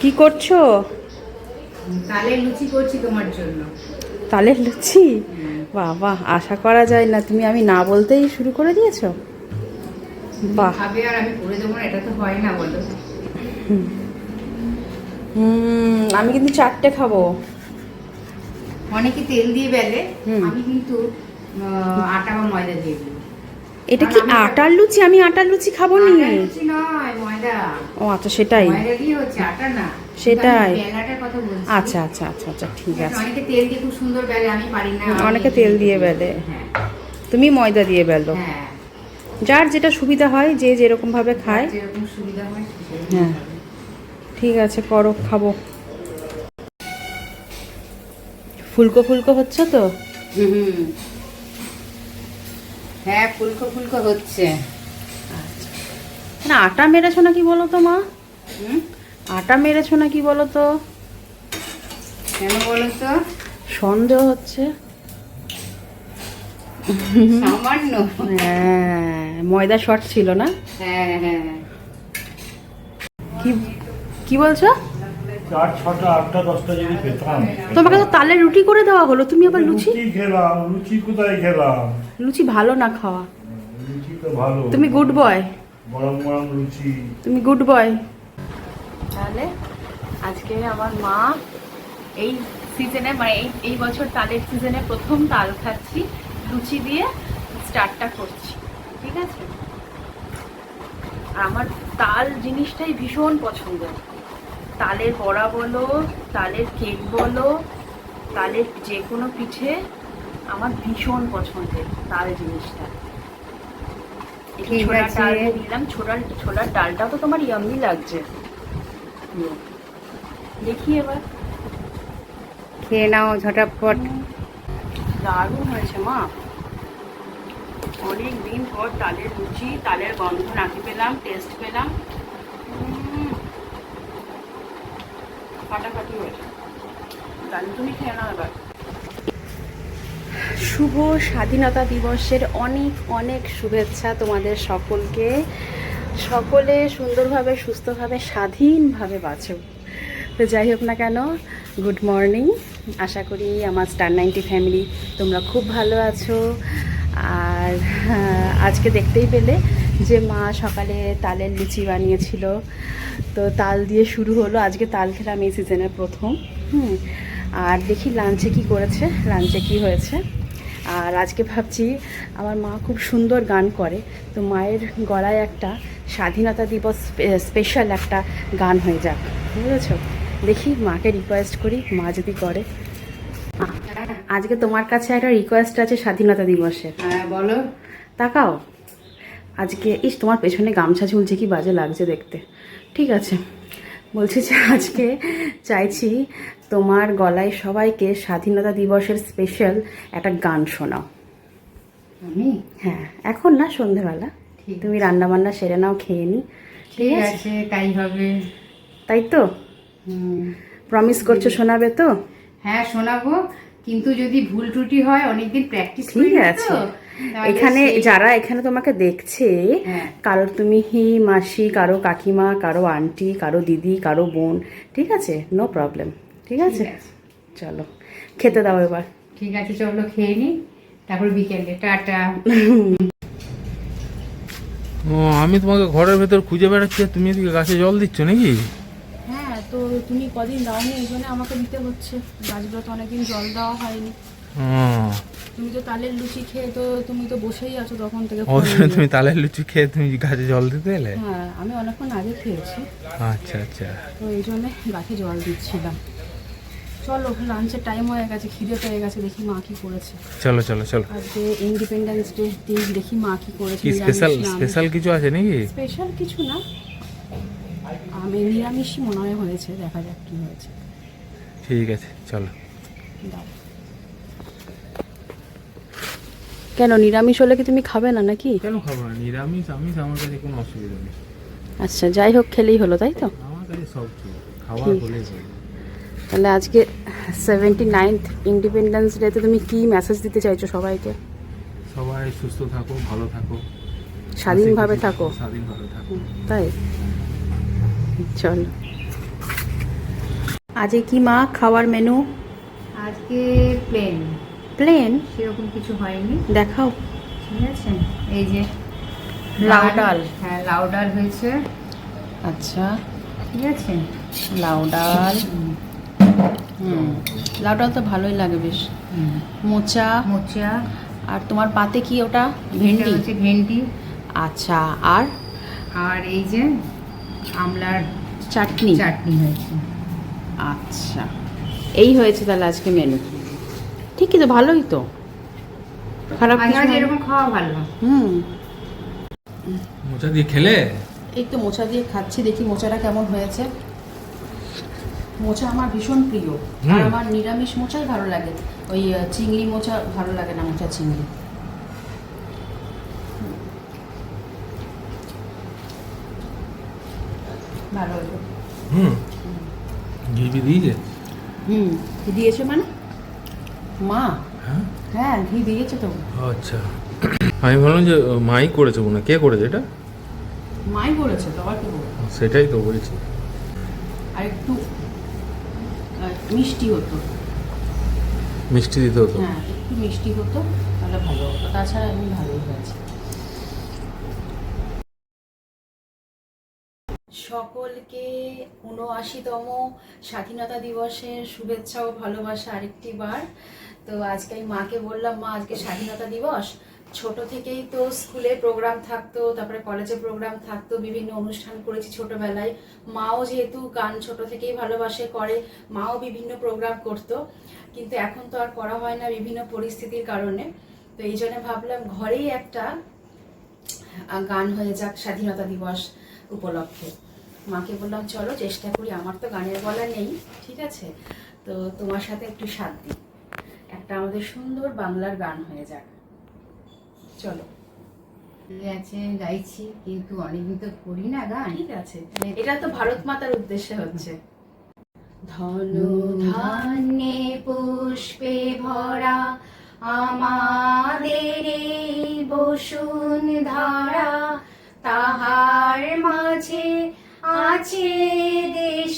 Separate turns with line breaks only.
কি করছ?
তালের লুচি করছি তোমার জন্য।
তালের লুচি? বাবা আশা করা যায় না। তুমি আমি না বলতেই শুরু করে দিয়েছ? বাহ।
খাবে আর আমি করে দেবো না এটা তো হয় না বলো।
হুম আমি কিন্তু চারটে খাব।
অনেকে তেল দিয়ে বেলে। আমি কিন্তু আটা বা ময়দা দিয়ে দিই।
এটা কি আটার লুচি? আমি আটার লুচি খাব নি। ও আচ্ছা সেটাই। সেটাই। আচ্ছা আচ্ছা আচ্ছা আচ্ছা ঠিক আছে
অনেকে তেল দিয়ে খুব সুন্দর বেলে আমি পারি না
অনেকে তেল দিয়ে বেলে।
হ্যাঁ
তুমি ময়দা দিয়ে বেলো।
হ্যাঁ।
যার যেটা সুবিধা হয় যে যেরকম ভাবে খায়।
হয়
হ্যাঁ। ঠিক আছে করো খাব। ফুলকো ফুলকো হচ্ছে তো?
হুম। হ্যাঁ ফুলকো ফুলকো হচ্ছে।
না আটা মেরেছো নাকি বলো তো মা আটা মেরেছো নাকি বলো তো
কেন বলো তো
সন্দেহ হচ্ছে।
সামান্য।
হ্যাঁ ময়দা শর্ট ছিল না?
হ্যাঁ হ্যাঁ।
কি কি বলছো?
চার ছটা আটটা দশটা যদি পেতাম
তোমাকে তো তালের রুটি করে দেওয়া হলো তুমি আবার লুচি
লুচি? খেলাম লুচি কোথায় খেলাম?
লুচি ভালো না খাওয়া?
লুচি তো ভালো।
তুমি গুড বয়
গরম গরম লুচি।
তুমি গুড বয় তাহলে আজকে আমার মা এই সিজনে মানে এই এই বছর তালের সিজনে প্রথম তাল খাচ্ছি লুচি দিয়ে স্টার্টটা করছি ঠিক আছে? আর আমার তাল জিনিসটাই ভীষণ পছন্দের। তালের বড়া বলো তালের কেক বলো তালের যে কোনো পিঠে আমার ভীষণ পছন্দের তাল জিনিসটা। ছোলার ডাল দিয়ে ছোলার ছোলার ডালটাও তো তোমার ইয়ামি লাগছে। দেখি এবার।
খেয়ে নাও ঝটাপট।
দারুণ হয়েছে মা। অনেক দিন পর তালের লুচি তালের গন্ধ নাকি পেলাম টেস্ট পেলাম। শুভ স্বাধীনতা দিবসের অনেক অনেক শুভেচ্ছা তোমাদের সকলকে। সকলে সুন্দরভাবে, সুস্থভাবে, স্বাধীনভাবে বাঁচো। তো যাই হোক না কেন, গুড মর্নিং। আশা করি আমার স্টার নাইনটি ফ্যামিলি, তোমরা খুব ভালো আছো। আর আজকে দেখতেই পেলে যে মা সকালে তালের লুচি বানিয়েছিল। তো তাল দিয়ে শুরু হলো। আজকে তাল খেলাম এই সিজনের প্রথম। হুম, আর দেখি লাঞ্চে কি করেছে লাঞ্চে কি হয়েছে। আর আজকে ভাবছি, আমার মা খুব সুন্দর গান করে। তো মায়ের গলায় একটা স্বাধীনতা দিবস স্পেশাল একটা গান হয়ে যাক। বুঝেছ? দেখি মাকে রিকোয়েস্ট করি, মা যদি করে। আজকে তোমার কাছে একটা রিকোয়েস্ট আছে স্বাধীনতা দিবসের।
হ্যাঁ বলো।
তাকাও। আজকে ইস তোমার পেছনে গামছা ঝুলছে কি বাজে লাগছে দেখতে। ঠিক আছে। বলছি যে আজকে চাইছি তোমার গলায় সবাইকে স্বাধীনতা দিবসের স্পেশাল একটা গান শোনাও।
আমি?
হ্যাঁ এখন না সন্ধেবেলা। তুমি রান্না বান্না সেরে নাও খেয়ে নি।
ঠিক আছে? তাই হবে।
তাই তো। প্রমিস করছ শোনাবে তো?
হ্যাঁ শোনাবো। কিন্তু যদি ভুল ত্রুটি হয় অনেকদিন প্র্যাকটিস
ঠিক আছে। এখানে যারা এখানে তোমাকে দেখছে
হ্যাঁ।
কারও তুমি হি মাসি কারও কাকিমা কারও আন্টি কারও দিদি কারও বোন ঠিক আছে? নো প্রবলেম ঠিক আছে? চলো খেতে দাও এবার।
ঠিক আছে চলো খেয়ে নি তারপর বিকেলে টাটা।
ও আমি তোমাকে ঘরের ভেতর খুঁজে বেড়াচ্ছি তুমি এদিকে গাছে জল দিচ্ছ নাকি?
তো তুমি কদিন দাওনি এই জন্য আমাকে দিতে হচ্ছে। গাছগুলো তো অনেকদিন জল দেওয়া হয়নি। তুমি তো তালের লুচি খেয়ে তো তুমি তো বসেই আছো তখন থেকে phone
তুমি তালের লুচি খেয়ে তুমি গাছে জল দিতে এলে?
হ্যাঁ আমি অনেকক্ষণ আগে খেয়েছি।
আচ্ছা আচ্ছা।
তো এই জন্য গাছে জল দিচ্ছিলাম। চলো লাঞ্চের টাইম হয়ে গেছে খিদে পেয়ে গেছে দেখি মা কি করেছে।
চলো চলো চলো।
আজকে ইন্ডিপেন্ডেন্স ডে দিন দেখি মা কি করেছে
স্পেশাল স্পেশাল কিছু আছে নাকি?
স্পেশাল কিছু না। আমি নিরামিষই মনে হয় হয়েছে দেখা যাক কি হয়েছে।
ঠিক আছে চলো।
কেন নিরামিষ হলে কি তুমি খাবে না নাকি?
কেন খাব না? নিরামিষ আমিষ আমার কাছে কোনো অসুবিধা নেই।
আচ্ছা যাই হোক খেলেই হলো তাই তো?
আমার কাছে সব খাওয়া। হলেই
তাহলে আজকে সেভেন্টি নাইনথ ইন্ডিপেন্ডেন্স ডেতে তুমি কি মেসেজ দিতে চাইছো সবাইকে?
সবাই সুস্থ থাকো ভালো থাকো।
স্বাধীনভাবে থাকো।
স্বাধীনভাবে থাকো।
তাই? চলো। আজকে কি মা খাওয়ার মেনু
আজকে প্লেন
প্লেন
সেরকম কিছু হয়নি।
দেখাও।
ঠিক আছে? এই যে
লাউ ডাল।
হ্যাঁ লাউ ডাল হয়েছে।
আচ্ছা।
ঠিক আছে?
লাউ ডাল। হুম। লাউ ডাল তো ভালোই লাগে বেশ। মোচা।
মোচা।
আর তোমার পাতে কি ওটা? ভেন্ডি?
ভেন্ডি।
আচ্ছা আর?
আর এই যে আমলার
চাটনি?
চাটনি হয়েছে।
আচ্ছা। এই হয়েছে তাহলে আজকে মেনু ঠিকই তো ভালোই তো। খারাপ।
এরকম খাওয়া ভালো
হুম।
মোচা দিয়ে খেলে?
এই তো মোচা দিয়ে খাচ্ছি দেখি মোচাটা কেমন হয়েছে। মোচা আমার ভীষণ প্রিয়। আর আমার নিরামিষ মোচাই ভালো লাগে। ওই চিংড়ি মোচা ভালো লাগে না মোচা চিংড়ি ভালো হলো
হুম ঘি দিয়েছে?
হুম ঘি দিয়েছে মানে? মা?
হ্যাঁ?
হ্যাঁ ঘি দিয়েছে তো।
আচ্ছা। আমি ভাবলাম যে মাই করেছে মনে কে করেছে এটা?
মাই করেছে তো আবার কি
সেটাই তো বলছি।
আর একটু মিষ্টি হতো।
মিষ্টি দিতে হতো?
হ্যাঁ একটু মিষ্টি হতো তাহলে ভালো হতো। তাছাড়া এমনি ভালোই হয়েছে সকলকে উনআশিতম স্বাধীনতা দিবসের শুভেচ্ছা ও ভালোবাসা আরেকটি বার। তো আজকে আমি মাকে বললাম, মা, আজকে স্বাধীনতা দিবস। ছোট থেকেই তো স্কুলে প্রোগ্রাম থাকতো, তারপরে কলেজে প্রোগ্রাম থাকতো, বিভিন্ন অনুষ্ঠান করেছি ছোটবেলায়। মাও যেহেতু গান ছোট থেকেই ভালোবাসে, করে, মাও বিভিন্ন প্রোগ্রাম করতো। কিন্তু এখন তো আর করা হয় না বিভিন্ন পরিস্থিতির কারণে। তো এই জন্য ভাবলাম ঘরেই একটা গান হয়ে যাক স্বাধীনতা দিবস উপলক্ষে। মাকে বললাম চলো চেষ্টা করি আমার তো গানের গলা নেই ঠিক আছে? তো তোমার সাথে একটু সাথ দিই। একটা আমাদের সুন্দর বাংলার গান হয়ে যাক। চলো।
আছে গাইছি কিন্তু অনেকদিন তো করি না গান।
ঠিক আছে। এটা তো ভারত মাতার উদ্দেশ্যে হচ্ছে। ধন ধান্যে পুষ্পে ভরা আমাদের বসুন ধারা তাহার মাঝে আছে দেশ